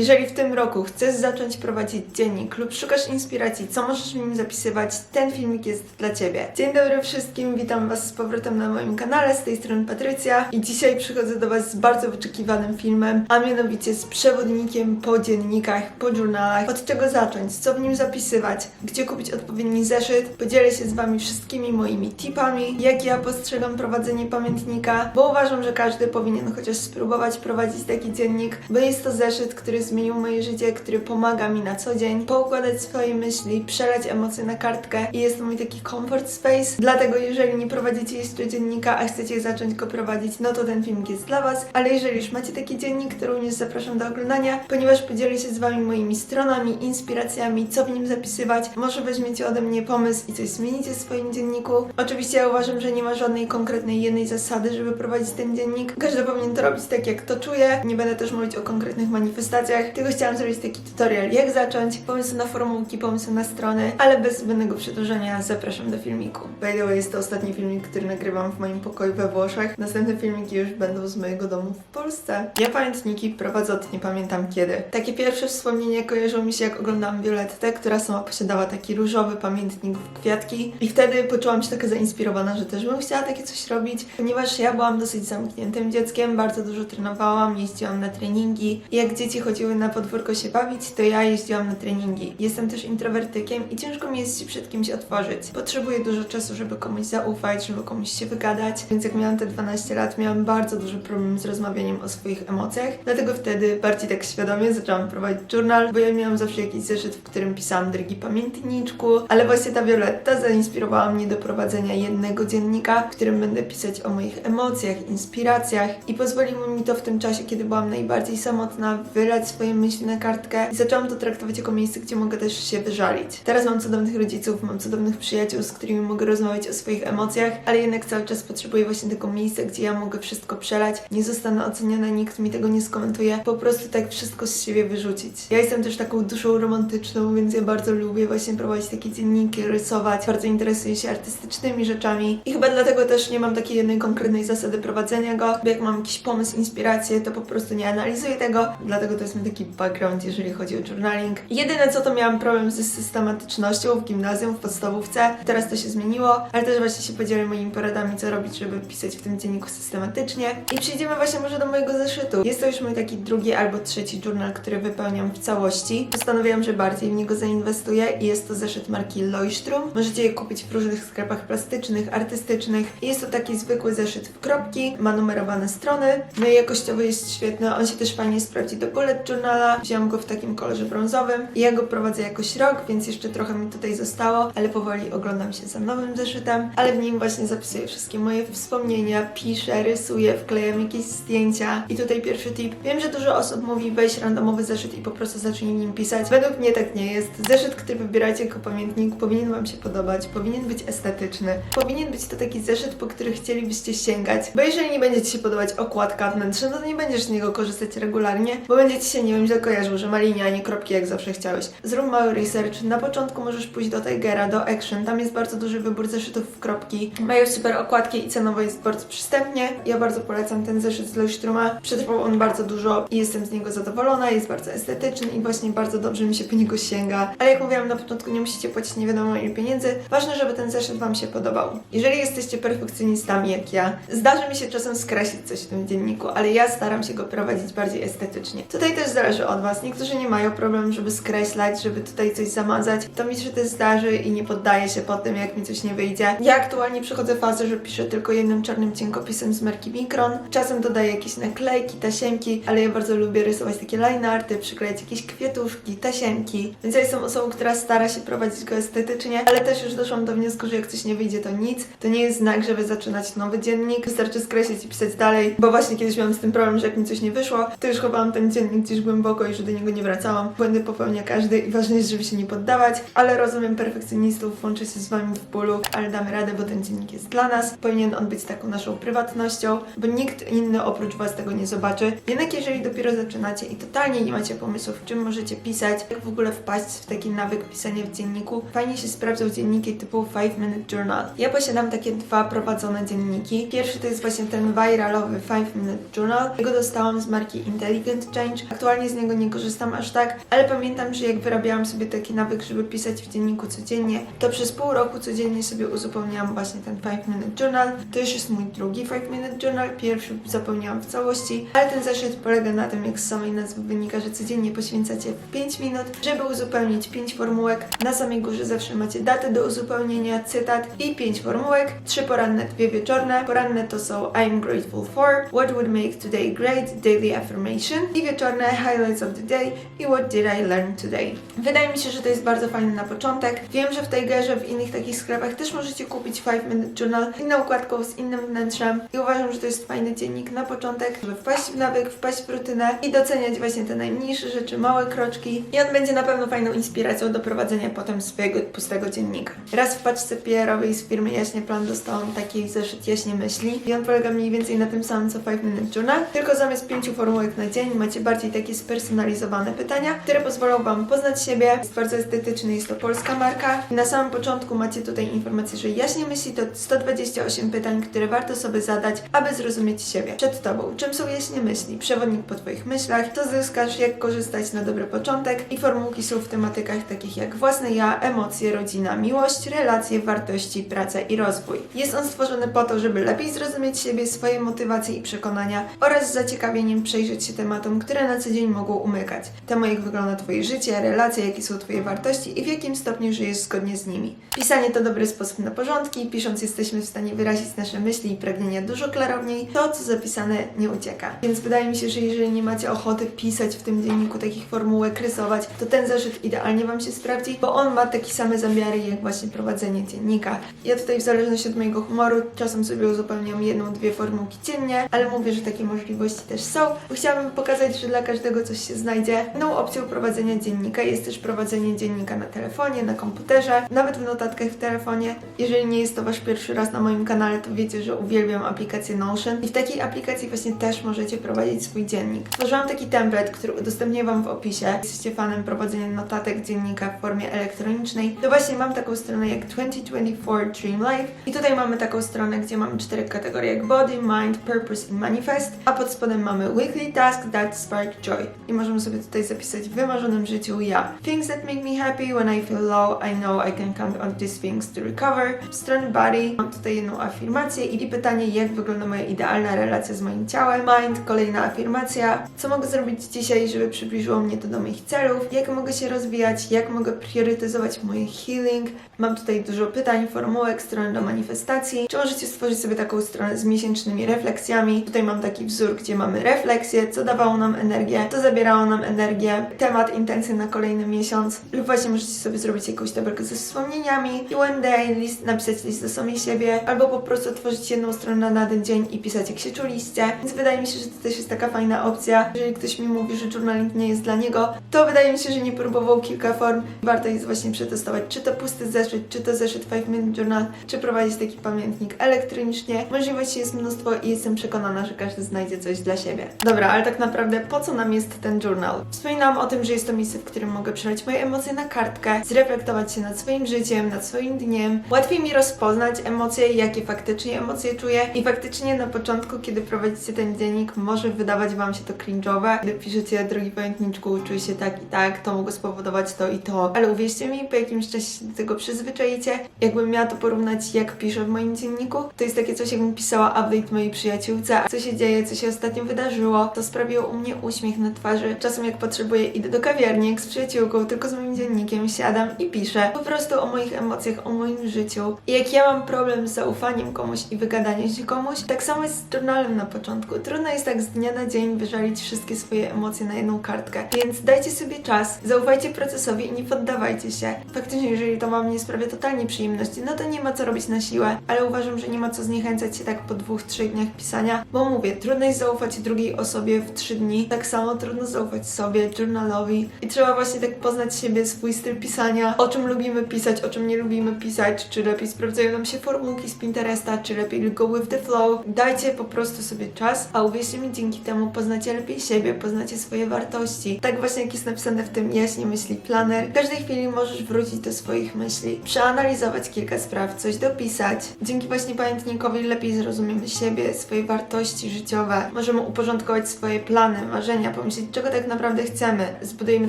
Jeżeli w tym roku chcesz zacząć prowadzić dziennik lub szukasz inspiracji, co możesz w nim zapisywać, ten filmik jest dla Ciebie. Dzień dobry wszystkim, witam Was z powrotem na moim kanale, z tej strony Patrycja i dzisiaj przychodzę do Was z bardzo wyczekiwanym filmem, a mianowicie z przewodnikiem po dziennikach, po journalach. Od czego zacząć, co w nim zapisywać, gdzie kupić odpowiedni zeszyt. Podzielę się z Wami wszystkimi moimi tipami, jak ja postrzegam prowadzenie pamiętnika, bo uważam, że każdy powinien chociaż spróbować prowadzić taki dziennik, bo jest to zeszyt, który zmienił moje życie, który pomaga mi na co dzień poukładać swoje myśli, przelać emocje na kartkę i jest to mój taki comfort space. Dlatego jeżeli nie prowadzicie jeszcze dziennika, a chcecie zacząć go prowadzić, no to ten filmik jest dla Was, ale jeżeli już macie taki dziennik, to również zapraszam do oglądania, ponieważ podzielę się z Wami moimi stronami, inspiracjami, co w nim zapisywać. Może weźmiecie ode mnie pomysł i coś zmienicie w swoim dzienniku. Oczywiście ja uważam, że nie ma żadnej konkretnej jednej zasady, żeby prowadzić ten dziennik. Każdy powinien to robić tak, jak to czuje. Nie będę też mówić o konkretnych manifestacjach, tylko chciałam zrobić taki tutorial, jak zacząć, pomysł na formułki, pomysł na strony, ale bez zbędnego przedłużenia zapraszam do filmiku. By the way, jest to ostatni filmik, który nagrywam w moim pokoju we Włoszech. Następne filmiki już będą z mojego domu w Polsce. Ja pamiętniki prowadzę od nie pamiętam kiedy. Takie pierwsze wspomnienia kojarzą mi się jak oglądałam Violettę, która sama posiadała taki różowy pamiętnik w kwiatki i wtedy poczułam się taka zainspirowana, że też bym chciała takie coś robić, ponieważ ja byłam dosyć zamkniętym dzieckiem, bardzo dużo trenowałam, jeździłam na treningi i jak dzieci chodziły na podwórko się bawić, to ja jeździłam na treningi. Jestem też introwertykiem i ciężko mi jest się przed kimś otworzyć. Potrzebuję dużo czasu, żeby komuś zaufać, żeby komuś się wygadać, więc jak miałam te 12 lat, miałam bardzo duży problem z rozmawianiem o swoich emocjach, dlatego wtedy bardziej tak świadomie zaczęłam prowadzić journal, bo ja miałam zawsze jakiś zeszyt, w którym pisałam drogi pamiętniczku, ale właśnie ta Violetta zainspirowała mnie do prowadzenia jednego dziennika, w którym będę pisać o moich emocjach, inspiracjach i pozwoliło mi to w tym czasie, kiedy byłam najbardziej samotna, wylać swoje myśli na kartkę i zaczęłam to traktować jako miejsce, gdzie mogę też się wyżalić. Teraz mam cudownych rodziców, mam cudownych przyjaciół, z którymi mogę rozmawiać o swoich emocjach, ale jednak cały czas potrzebuję właśnie tego miejsca, gdzie ja mogę wszystko przelać, nie zostanę oceniana, nikt mi tego nie skomentuje, po prostu tak wszystko z siebie wyrzucić. Ja jestem też taką duszą romantyczną, więc ja bardzo lubię właśnie prowadzić takie dzienniki, rysować, bardzo interesuję się artystycznymi rzeczami i chyba dlatego też nie mam takiej jednej konkretnej zasady prowadzenia go, bo jak mam jakiś pomysł, inspirację, to po prostu nie analizuję tego, dlatego to jest taki background, jeżeli chodzi o journaling. Jedyne co to miałam problem ze systematycznością w gimnazjum, w podstawówce, teraz to się zmieniło, ale też właśnie się podzielę moimi poradami, co robić, żeby pisać w tym dzienniku systematycznie. I przejdziemy właśnie może do mojego zeszytu. Jest to już mój taki drugi albo trzeci journal, który wypełniam w całości. Postanowiłam, że bardziej w niego zainwestuję i jest to zeszyt marki Leuchtturm. Możecie je kupić w różnych sklepach plastycznych, artystycznych. Jest to taki zwykły zeszyt w kropki, ma numerowane strony, no i jakościowo jest świetny. On się też fajnie sprawdzi do bullet journala. Wziąłam go w takim kolorze brązowym ja go prowadzę jakoś rok, więc jeszcze trochę mi tutaj zostało, ale powoli oglądam się za nowym zeszytem, ale w nim właśnie zapisuję wszystkie moje wspomnienia, piszę, rysuję, wklejam jakieś zdjęcia. I tutaj pierwszy tip. Wiem, że dużo osób mówi weź randomowy zeszyt i po prostu zacznij nim pisać. Według mnie tak nie jest. Zeszyt, który wybieracie jako pamiętnik, powinien Wam się podobać, powinien być estetyczny, powinien być to taki zeszyt, po który chcielibyście sięgać, bo jeżeli nie będzie Ci się podobać okładka wnętrzna, to nie będziesz z niego korzystać regularnie, bo będzie Ci się, nie wiem, źle kojarzył, że ma linia, a nie kropki, jak zawsze chciałeś. Zrób mały research. Na początku możesz pójść do Tigera, do Action, tam jest bardzo duży wybór zeszytów w kropki. Mają super okładki i cenowo jest bardzo przystępnie. Ja bardzo polecam ten zeszyt z Leuchtturma. Przetrwał on bardzo dużo i jestem z niego zadowolona, jest bardzo estetyczny i właśnie bardzo dobrze mi się po niego sięga. Ale jak mówiłam na początku, nie musicie płacić nie wiadomo ile pieniędzy. Ważne, żeby ten zeszyt Wam się podobał. Jeżeli jesteście perfekcjonistami jak ja, zdarzy mi się czasem skreślić coś w tym dzienniku, ale ja staram się go prowadzić bardziej estetycznie. Tutaj też zależy od Was. Niektórzy nie mają problemu, żeby skreślać, żeby tutaj coś zamazać. To mi się też zdarzy i nie poddaję się po tym, jak mi coś nie wyjdzie. Ja aktualnie przechodzę fazę, że piszę tylko jednym czarnym cienkopisem z marki Micron. Czasem dodaję jakieś naklejki, tasiemki, ale ja bardzo lubię rysować takie line arty, przyklejać jakieś kwiatuszki, tasiemki. Więc ja jestem osobą, która stara się prowadzić go estetycznie, ale też już doszłam do wniosku, że jak coś nie wyjdzie, to nic. To nie jest znak, żeby zaczynać nowy dziennik. Wystarczy skreślić i pisać dalej, bo właśnie kiedyś miałam z tym problem, że jak mi coś nie wyszło, to już chowałam ten dziennik gdzieś głęboko i już do niego nie wracałam. Błędy popełnia każdy i ważne jest, żeby się nie poddawać, ale rozumiem perfekcjonistów, łączę się z Wami w bólu, ale damy radę, bo ten dziennik jest dla nas. Powinien on być taką naszą prywatnością, bo nikt inny oprócz Was tego nie zobaczy. Jednak jeżeli dopiero zaczynacie i totalnie nie macie pomysłów, czym możecie pisać, jak w ogóle wpaść w taki nawyk pisania w dzienniku, fajnie się sprawdzą dzienniki typu 5 Minute Journal. Ja posiadam takie dwa prowadzone dzienniki. Pierwszy to jest właśnie ten viralowy 5 Minute Journal. Jego dostałam z marki Intelligent Change. Aktualnie aktualnie z niego nie korzystam aż tak, ale pamiętam, że jak wyrabiałam sobie taki nawyk, żeby pisać w dzienniku codziennie, to przez pół roku codziennie sobie uzupełniałam właśnie ten 5 Minute Journal. To już jest mój drugi 5 Minute Journal, pierwszy zapełniałam w całości, ale ten zeszyt polega na tym, jak z samej nazwy wynika, że codziennie poświęcacie 5 minut, żeby uzupełnić 5 formułek. Na samej górze zawsze macie datę do uzupełnienia, cytat i 5 formułek, 3 poranne, 2 wieczorne. Poranne to są I'm grateful for, what would make today great, daily affirmation i wieczorne highlights of the day i what did I learn today. Wydaje mi się, że to jest bardzo fajne na początek. Wiem, że w Tigerze, w innych takich sklepach też możecie kupić 5 Minute Journal inną układką, z innym wnętrzem i uważam, że to jest fajny dziennik na początek, żeby wpaść w nawyk, wpaść w rutynę i doceniać właśnie te najmniejsze rzeczy, małe kroczki i on będzie na pewno fajną inspiracją do prowadzenia potem swojego pustego dziennika. Raz w paczce PR-owej z firmy Jaśnie Plan dostałam taki zeszyt Jaśnie Myśli i on polega mniej więcej na tym samym co 5 Minute Journal, tylko zamiast pięciu formułek na dzień macie bardziej takie spersonalizowane pytania, które pozwolą Wam poznać siebie. Jest bardzo estetyczny, jest to polska marka. Na samym początku macie tutaj informację, że Jaśnie Myśli to 128 pytań, które warto sobie zadać, aby zrozumieć siebie. Przed Tobą, czym są jaśnie myśli? Przewodnik po Twoich myślach, co zyskasz, jak korzystać na dobry początek i formułki są w tematykach takich jak własne ja, emocje, rodzina, miłość, relacje, wartości, praca i rozwój. Jest on stworzony po to, żeby lepiej zrozumieć siebie, swoje motywacje i przekonania oraz z zaciekawieniem przejrzeć się tematom, które na co dzień mogą umykać. Temu jak wygląda Twoje życie, relacje, jakie są Twoje wartości i w jakim stopniu żyjesz zgodnie z nimi. Pisanie to dobry sposób na porządki, pisząc jesteśmy w stanie wyrazić nasze myśli i pragnienia dużo klarowniej. To, co zapisane, nie ucieka. Więc wydaje mi się, że jeżeli nie macie ochoty pisać w tym dzienniku takich formułek, rysować, to ten zeszyt idealnie Wam się sprawdzi, bo on ma takie same zamiary jak właśnie prowadzenie dziennika. Ja tutaj w zależności od mojego humoru czasem sobie uzupełniam jedną, dwie formułki dziennie, ale mówię, że takie możliwości też są. Chciałabym pokazać, że dla każdego coś się znajdzie. Inną opcją prowadzenia dziennika jest też prowadzenie dziennika na telefonie, na komputerze, nawet w notatkach w telefonie. Jeżeli nie jest to Wasz pierwszy raz na moim kanale, to wiecie, że uwielbiam aplikację Notion i w takiej aplikacji właśnie też możecie prowadzić swój dziennik. Stworzyłam taki template, który udostępnię Wam w opisie. Jesteście fanem prowadzenia notatek dziennika w formie elektronicznej, to właśnie mam taką stronę jak 2024 Dream Life i tutaj mamy taką stronę, gdzie mamy cztery kategorie jak body, mind, purpose i manifest, a pod spodem mamy weekly task that spark joy i możemy sobie tutaj zapisać w wymarzonym życiu ja. Things that make me happy when I feel low, I know I can count on these things to recover. Strony body, mam tutaj jedną afirmację i pytanie, jak wygląda moja idealna relacja z moim ciałem. Mind, kolejna afirmacja. Co mogę zrobić dzisiaj, żeby przybliżyło mnie to do moich celów? Jak mogę się rozwijać? Jak mogę priorytetyzować moje healing? Mam tutaj dużo pytań, formułek, strony do manifestacji. Czy możecie stworzyć sobie taką stronę z miesięcznymi refleksjami? Tutaj mam taki wzór, gdzie mamy refleksję, co dawało nam energię, co zabierało nam energię, temat, intencje na kolejny miesiąc. Lub właśnie możecie sobie zrobić jakąś tabelkę ze wspomnieniami day list, napisać list do samej siebie, albo po prostu tworzyć jedną stronę na ten dzień i pisać jak się czuliście. Więc wydaje mi się, że to też jest taka fajna opcja. Jeżeli ktoś mi mówi, że journaling nie jest dla niego, to wydaje mi się, że nie próbował kilka form. Warto jest właśnie przetestować, czy to pusty zeszyt, czy to zeszyt 5 Minute Journal, czy prowadzić taki pamiętnik elektronicznie. Możliwości jest mnóstwo i jestem przekonana, że każdy znajdzie coś dla siebie. Dobra, ale tak naprawdę po co nam jest ten journal? Wspominałam o tym, że jest to miejsce, w którym mogę przelać moje emocje na kartkę, zreflektować się nad swoim życiem, nad swoim dniem. Łatwiej mi rozpoznać emocje, jakie faktycznie emocje czuję i faktycznie na początku, kiedy prowadzicie ten dziennik, może wydawać Wam się to cringe'owe, gdy piszecie, drogi pamiętniczku, czuję się tak i tak, to mogło spowodować to i to, ale uwierzcie mi, po jakimś czasie się do tego przyzwyczajicie. Jakbym miała to porównać, jak piszę w moim dzienniku, to jest takie coś, jakbym pisała update mojej przyjaciółce, co się dzieje, co się ostatnio wydarzyło, to sprawiło u mnie uśmiech na twarzy. Czasem jak potrzebuję, idę do kawiarni, jak z przyjaciółką, tylko z moim dziennikiem, siadam i piszę po prostu o moich emocjach, o moim życiu. I jak ja mam problem z zaufaniem komuś i wygadaniem się komuś, tak samo jest z journalem na początku. Trudno jest tak z dnia na dzień wyżalić wszystkie swoje emocje na jedną kartkę. Więc dajcie sobie czas, zaufajcie procesowi i nie poddawajcie się. Faktycznie, jeżeli to wam nie sprawia totalnie przyjemności, no to nie ma co robić na siłę, ale uważam, że nie ma co zniechęcać się tak po dwóch, trzech dniach pisania, bo mówię, trudno jest zaufać drugiej osobie w trzy dni, tak samo trudno zaufać sobie, journalowi i trzeba właśnie tak poznać siebie, swój styl pisania, o czym lubimy pisać, o czym nie lubimy pisać, czy lepiej sprawdzają nam się formułki z Pinteresta, czy lepiej go with the flow. Dajcie po prostu sobie czas, a uwierzcie mi, dzięki temu poznacie lepiej siebie, poznacie swoje wartości. Tak właśnie jak jest napisane w tym jaśnie myśli planer, w każdej chwili możesz wrócić do swoich myśli, przeanalizować kilka spraw, coś dopisać. Dzięki właśnie pamiętnikowi lepiej zrozumiemy siebie, swoje wartości życiowe, możemy uporządkować swoje plany, marzenia, myślenia, pomyśleć, czego tak naprawdę chcemy. Zbudujemy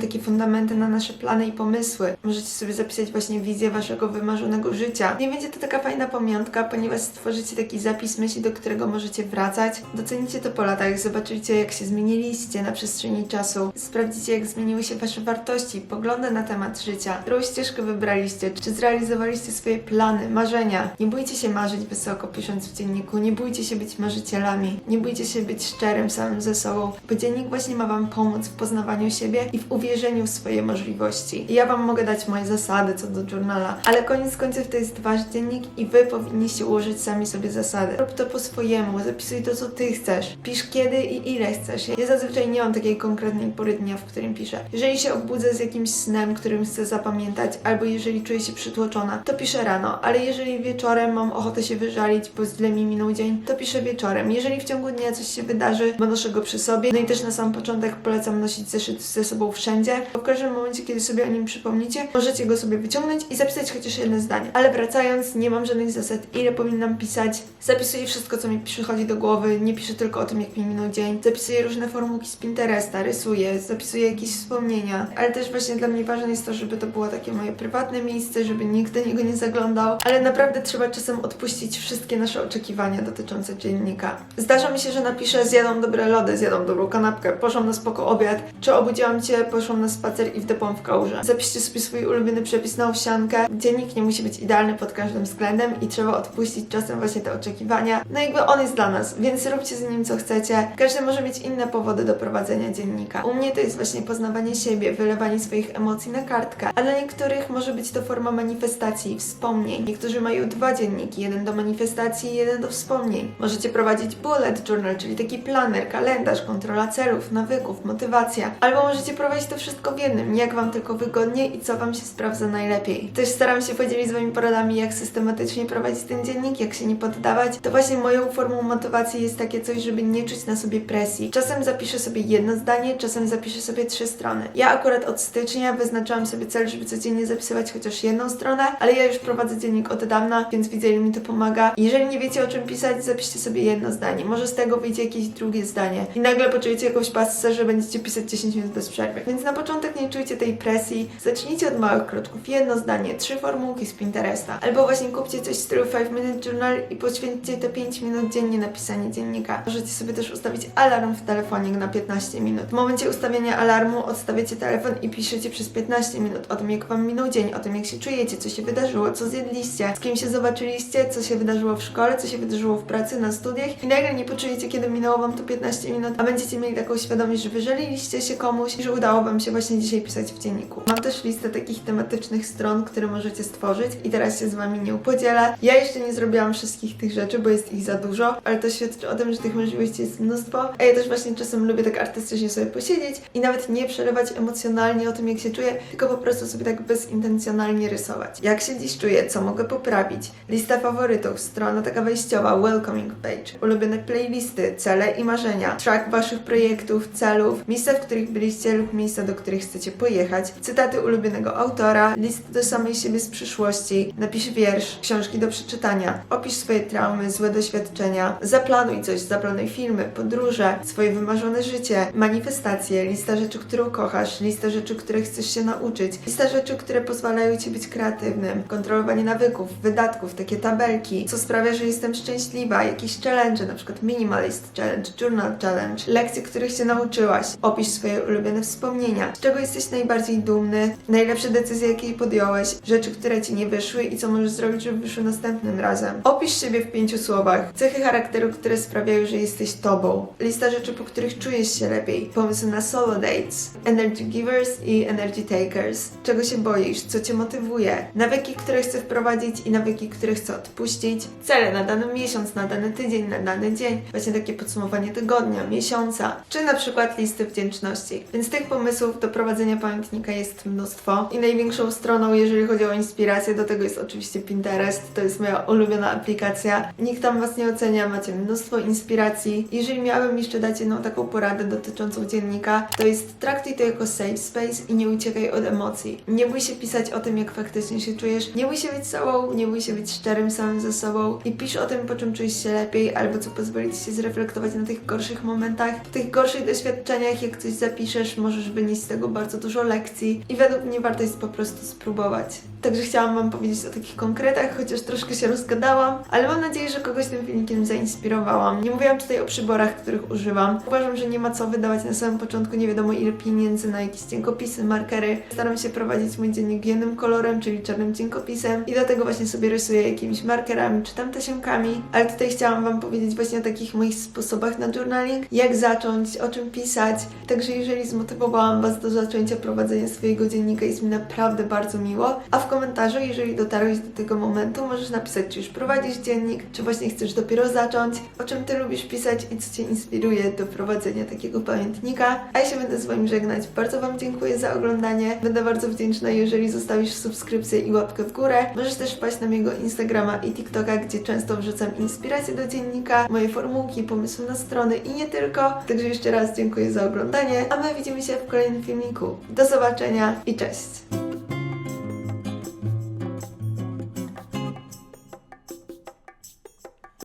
takie fundamenty na nasze plany i pomysły. Możecie sobie zapisać właśnie wizję waszego wymarzonego życia. Nie będzie to taka fajna pamiątka, ponieważ stworzycie taki zapis myśli, do którego możecie wracać. Docenicie to po latach, zobaczycie jak się zmieniliście na przestrzeni czasu. Sprawdzicie jak zmieniły się wasze wartości, poglądy na temat życia. Którą ścieżkę wybraliście, czy zrealizowaliście swoje plany, marzenia. Nie bójcie się marzyć wysoko pisząc w dzienniku, nie bójcie się być marzycielami, nie bójcie się być szczerym samym ze sobą, bo dziennik właśnie ma wam pomóc w poznawaniu siebie i w uwierzeniu w swoje możliwości. Ja wam mogę dać moje zasady co do journala, ale koniec końców to jest wasz dziennik i wy powinniście ułożyć sami sobie zasady. Rób to po swojemu, zapisuj to co ty chcesz. Pisz kiedy i ile chcesz. Ja zazwyczaj nie mam takiej konkretnej pory dnia, w którym piszę. Jeżeli się obudzę z jakimś snem, którym chcę zapamiętać, albo jeżeli czuję się przytłoczona, to piszę rano, ale jeżeli wieczorem mam ochotę się wyżalić, bo źle mi minął dzień, to piszę wieczorem. Jeżeli w ciągu dnia coś się wydarzy, bo noszę go przy sobie, no i też na sam początek polecam nosić zeszyt ze sobą wszędzie, w każdym momencie, kiedy sobie o nim przypomnicie, możecie go sobie wyciągnąć i zapisać chociaż jedno zdanie. Ale wracając, nie mam żadnych zasad, ile powinnam pisać. Zapisuję wszystko, co mi przychodzi do głowy, nie piszę tylko o tym, jak mi minął dzień. Zapisuję różne formułki z Pinteresta, rysuję, zapisuję jakieś wspomnienia, ale też właśnie dla mnie ważne jest to, żeby to było takie moje prywatne miejsce, żeby nikt do niego nie zaglądał, ale naprawdę trzeba czasem odpuścić wszystkie nasze oczekiwania dotyczące dziennika. Zdarza mi się, że napiszę zjadłam dobre lody, zjadłam dobrą kanapkę, na spoko obiad, czy obudziłam Cię, poszłam na spacer i wdepłam w kałużę. Zapiszcie sobie swój ulubiony przepis na owsiankę. Dziennik nie musi być idealny pod każdym względem i trzeba odpuścić czasem właśnie te oczekiwania. No jakby on jest dla nas, więc róbcie z nim co chcecie. Każdy może mieć inne powody do prowadzenia dziennika. U mnie to jest właśnie poznawanie siebie, wylewanie swoich emocji na kartkę, a dla niektórych może być to forma manifestacji, wspomnień. Niektórzy mają dwa dzienniki, jeden do manifestacji i jeden do wspomnień. Możecie prowadzić bullet journal, czyli taki planer, kalendarz, kontrola celów, nawyków, motywacja. Albo możecie prowadzić to wszystko w jednym, jak Wam tylko wygodnie i co Wam się sprawdza najlepiej. Też staram się podzielić z Wami poradami, jak systematycznie prowadzić ten dziennik, jak się nie poddawać. To właśnie moją formą motywacji jest takie coś, żeby nie czuć na sobie presji. Czasem zapiszę sobie jedno zdanie, czasem zapiszę sobie trzy strony. Ja akurat od stycznia wyznaczałam sobie cel, żeby codziennie zapisywać chociaż jedną stronę, ale ja już prowadzę dziennik od dawna, więc widzę, ile mi to pomaga. Jeżeli nie wiecie o czym pisać, zapiszcie sobie jedno zdanie. Może z tego wyjdzie jakieś drugie zdanie. I nagle poczujecie jakąś że będziecie pisać 10 minut bez przerwy. Więc na początek nie czujcie tej presji. Zacznijcie od małych kroczków. Jedno zdanie, trzy formułki z Pinteresta. Albo właśnie kupcie coś w stylu 5 Minute Journal i poświęćcie te 5 minut dziennie na pisanie dziennika. Możecie sobie też ustawić alarm w telefonie na 15 minut. W momencie ustawienia alarmu odstawiacie telefon i piszecie przez 15 minut o tym, jak wam minął dzień, o tym, jak się czujecie, co się wydarzyło, co zjedliście, z kim się zobaczyliście, co się wydarzyło w szkole, co się wydarzyło w pracy, na studiach i nagle nie poczujecie, kiedy minęło wam to 15 minut, a będziecie mieli taką świadomość, że wyżaliliście się komuś i że udało wam się właśnie dzisiaj pisać w dzienniku. Mam też listę takich tematycznych stron, które możecie stworzyć i teraz się z wami nie podzielę. Ja jeszcze nie zrobiłam wszystkich tych rzeczy, bo jest ich za dużo, ale to świadczy o tym, że tych możliwości jest mnóstwo, a ja też właśnie czasem lubię tak artystycznie sobie posiedzieć i nawet nie przerywać emocjonalnie o tym, jak się czuję, tylko po prostu sobie tak bezintencjonalnie rysować. Jak się dziś czuję, co mogę poprawić, lista faworytów, strona taka wejściowa, welcoming page, ulubione playlisty, cele i marzenia, track waszych projektów, celów, miejsca, w których byliście lub miejsca, do których chcecie pojechać, cytaty ulubionego autora, listy do samej siebie z przyszłości, napisz wiersz, książki do przeczytania, opisz swoje traumy, złe doświadczenia, zaplanuj coś, zaplanuj filmy, podróże, swoje wymarzone życie, manifestacje, lista rzeczy, którą kochasz, lista rzeczy, które chcesz się nauczyć, lista rzeczy, które pozwalają ci być kreatywnym, kontrolowanie nawyków, wydatków, takie tabelki, co sprawia, że jestem szczęśliwa, jakieś challenge, na przykład minimalist challenge, journal challenge, lekcje, których się nauczyłaś, opisz swoje ulubione wspomnienia, z czego jesteś najbardziej dumny, najlepsze decyzje, jakie podjąłeś, rzeczy, które ci nie wyszły i co możesz zrobić, żeby wyszły następnym razem. Opisz siebie w pięciu słowach, cechy charakteru, które sprawiają, że jesteś tobą, lista rzeczy, po których czujesz się lepiej, pomysły na solo dates, energy givers i energy takers, czego się boisz, co cię motywuje, nawyki, które chcę wprowadzić i nawyki, które chcę odpuścić, cele na dany miesiąc, na dany tydzień, na dany dzień, właśnie takie podsumowanie tygodnia, miesiąca, czy na przykład listy wdzięczności. Więc tych pomysłów do prowadzenia pamiętnika jest mnóstwo i największą stroną, jeżeli chodzi o inspirację, do tego jest oczywiście Pinterest, to jest moja ulubiona aplikacja. Nikt tam Was nie ocenia, macie mnóstwo inspiracji. Jeżeli miałabym jeszcze dać jedną taką poradę dotyczącą dziennika, to jest traktuj to jako safe space i nie uciekaj od emocji. Nie bój się pisać o tym, jak faktycznie się czujesz, nie bój się być sobą, nie bój się być szczerym samym ze sobą i pisz o tym, po czym czujesz się lepiej, albo co pozwoli Ci się zreflektować na tych gorszych momentach. Tych gorszych doświadczeniach, jak coś zapiszesz, możesz wynieść z tego bardzo dużo lekcji i według mnie warto jest po prostu spróbować. Także chciałam Wam powiedzieć o takich konkretach, chociaż troszkę się rozgadałam, ale mam nadzieję, że kogoś tym filmikiem zainspirowałam. Nie mówiłam tutaj o przyborach, których używam. Uważam, że nie ma co wydawać na samym początku nie wiadomo ile pieniędzy na jakieś cienkopisy, markery. Staram się prowadzić mój dziennik jednym kolorem, czyli czarnym cienkopisem i dlatego właśnie sobie rysuję jakimiś markerami czy tam tasiemkami, ale tutaj chciałam Wam powiedzieć właśnie o takich moich sposobach na journaling, jak zacząć, o czym pisać. Także jeżeli zmotywowałam Was do zaczęcia prowadzenia swojego dziennika, jest mi naprawdę bardzo miło. A w komentarzu, jeżeli dotarłeś do tego momentu, możesz napisać, czy już prowadzisz dziennik, czy właśnie chcesz dopiero zacząć, o czym Ty lubisz pisać i co Cię inspiruje do prowadzenia takiego pamiętnika. A ja się będę z Wami żegnać. Bardzo Wam dziękuję za oglądanie. Będę bardzo wdzięczna, jeżeli zostawisz subskrypcję i łapkę w górę. Możesz też wpaść na mojego Instagrama i TikToka, gdzie często wrzucam inspiracje do dziennika, moje formułki, pomysły na strony i nie tylko. Także jeszcze raz dziękuję za oglądanie, a my widzimy się w kolejnym filmiku. Do zobaczenia i cześć!